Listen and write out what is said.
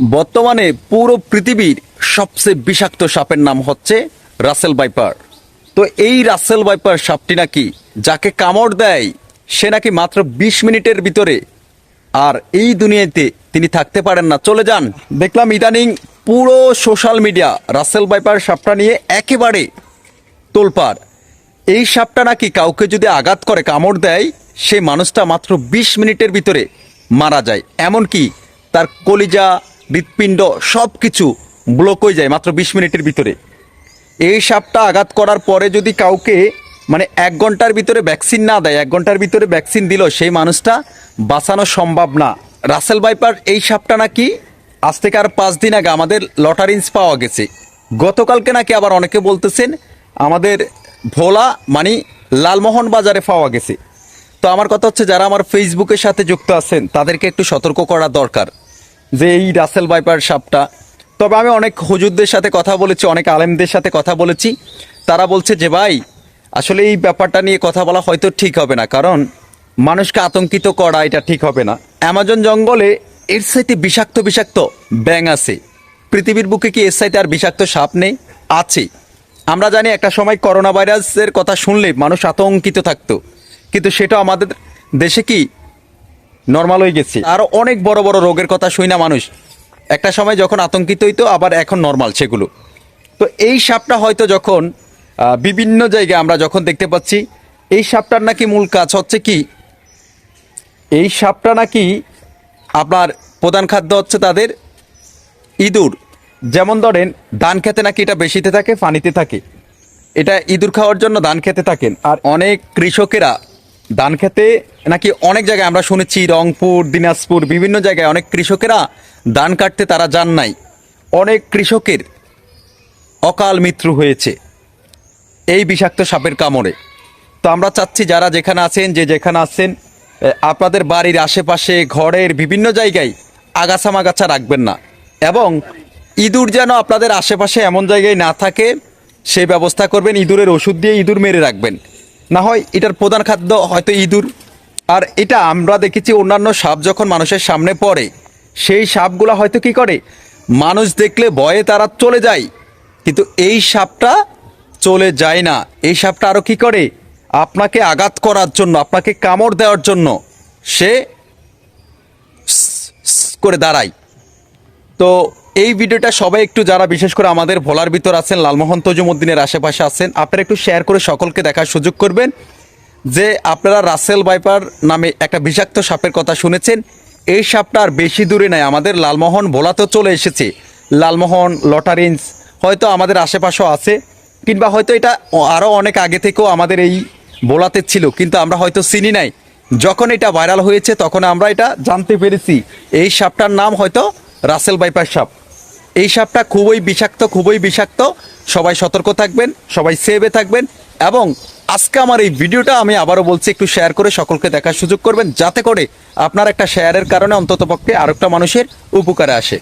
বর্তমানে পুরো পৃথিবীর সবচেয়ে বিষাক্ত সাপের নাম হচ্ছে রাসেল বাইপার তো এই রাসেল বাইপার সাপটি নাকি যাকে কামড় দেয়, সে নাকি মাত্র বিশ মিনিটের ভিতরে। আর এই দুনিয়াতে তিনি থাকতে পারেন না। চলে যান, দেখলাম ইদানিং পুরো সোশ্যাল মিডিয়া রাসেল বাইপার সাপটা নিয়ে একেবারে তোলপাড়। এই সাপটা নাকি কাউকে যদি আঘাত করে, কামড় দেয়, সেই মানুষটা মাত্র বিশ মিনিটের ভিতরে মারা যায়। এমনকি তার কলিজা হৃৎপিণ্ড সব কিছু ব্লক হয়ে যায় মাত্র বিশ মিনিটের ভিতরে। এই সাপটা আঘাত করার পরে যদি কাউকে মানে এক ঘণ্টার ভিতরে ভ্যাকসিন না দেয়, এক ঘণ্টার ভিতরে ভ্যাকসিন দিল, সেই মানুষটা বাঁচানো সম্ভব না। রাসেল বাইপার এই সাপটা নাকি আজ থেকে আর পাঁচ দিন আগে আমাদের লটারিন্স পাওয়া গেছে। গতকালকে নাকি আবার অনেকে বলতেছেন, আমাদের ভোলা মানে লালমোহন বাজারে পাওয়া গেছে। তো আমার কথা হচ্ছে, যারা আমার ফেসবুকের সাথে যুক্ত আছেন, তাদেরকে একটু সতর্ক করা দরকার। যে এই রাসেল বাইপার সাপটা। তবে আমি অনেক হুজুরদের সাথে কথা বলেছি, অনেক আলেমদের সাথে কথা বলেছি। তারা বলছে যে, ভাই, আসলে এই ব্যাপারটা নিয়ে কথা বলা হয়তো ঠিক হবে না। কারণ মানুষকে আতঙ্কিত করা এটা ঠিক হবে না। অ্যামাজন জঙ্গলে এর সাইতে বিষাক্ত বিষাক্ত ব্যাং আছে। পৃথিবীর বুকে কি এর সাইতে আর বিষাক্ত সাপ নেই? আছে। আমরা জানি একটা সময় করোনা ভাইরাসের কথা শুনলে মানুষ আতঙ্কিত থাকতো। কিন্তু সেটা আমাদের দেশে কি নর্মাল হয়ে গেছে। আরও অনেক বড় বড় রোগের কথা শুই না মানুষ। একটা সময় যখন আতঙ্কিত হইতো, আবার এখন নর্মাল সেগুলো। তো এই সাপটা হয়তো যখন বিভিন্ন জায়গায় আমরা যখন দেখতে পাচ্ছি, এই সাপটার নাকি মূল কাজ হচ্ছে কি? এই সাপটা নাকি আপনার প্রধান খাদ্য হচ্ছে তাদের ইঁদুর। যেমন ধরেন, ধান খেতে নাকি এটা বেশিতে থাকে পানিতে থাকে। এটা ইঁদুর খাওয়ার জন্য ধান খেতে থাকেন। আর অনেক কৃষকেরা ধান খেতে। নাকি অনেক জায়গায় আমরা শুনেছি রংপুর, দিনাজপুর, বিভিন্ন জায়গায় অনেক কৃষকেরা ধান কাটতে তারা যান নাই। অনেক কৃষকের অকাল মৃত্যু হয়েছে এই বিষাক্ত সাপের কামড়ে। তো আমরা চাচ্ছি যারা যেখানে আছেন, যে যেখানে আছেন আপনাদের বাড়ির আশেপাশে, ঘরের বিভিন্ন জায়গায় আগাছা মাগাছা রাখবেন না। এবং ইঁদুর যেন আপনাদের আশেপাশে এমন জায়গায় না থাকে সেই ব্যবস্থা করবেন, ইঁদুরের ওষুধ দিয়ে ইঁদুর মেরে রাখবেন। না হয় এটার প্রধান খাদ্য হয়তো ইঁদুর। আর এটা আমরা দেখেছি অন্যান্য সাপ যখন মানুষের সামনে পড়ে, সেই সাপগুলো হয়তো কি করে? মানুষ দেখলে ভয়ে তারা চলে যায়। কিন্তু এই সাপটা চলে যায় না। এই সাপটা আরও কি করে? আপনাকে আঘাত করার জন্য, আপনাকে কামড় দেওয়ার জন্য সে, করে দাঁড়ায়। তো এই ভিডিওটা সবাই একটু যারা, বিশেষ করে আমাদের ভোলার ভিতর আছেন, লালমোহন তজুমুদ্দিনের আশেপাশে আছেন, আপনারা একটু শেয়ার করে সকলকে দেখার সুযোগ করবেন যে আপনারা রাসেল বাইপার নামে একটা বিষাক্ত সাপের কথা শুনেছেন। এই সাপটা আর বেশি দূরে নাই, আমাদের লালমোহন ভোলাতেও চলে এসেছে। লালমোহন, লটারিন্স, হয়তো আমাদের আশেপাশেও আছে, কিংবা হয়তো এটা আরও অনেক আগে থেকেও আমাদের এই ভোলাতে ছিল, কিন্তু আমরা হয়তো চিনি নাই। যখন এটা ভাইরাল হয়েছে, তখন আমরা এটা জানতে পেরেছি। এই সাপটার নাম হয়তো রাসেল বাইপার সাপ। এই সাপটা খুবই বিষাক্ত খুবই বিষাক্ত। সবাই সতর্ক থাকবেন, সবাই সেভে থাকবেন। এবং আজকে আমার এই ভিডিওটা আমি আবারও বলছি, একটু শেয়ার করে সকলকে দেখার সুযোগ করবেন, যাতে করে আপনার একটা শেয়ারের কারণে অন্ততপক্ষে আরেকটা মানুষের উপকারে আসে।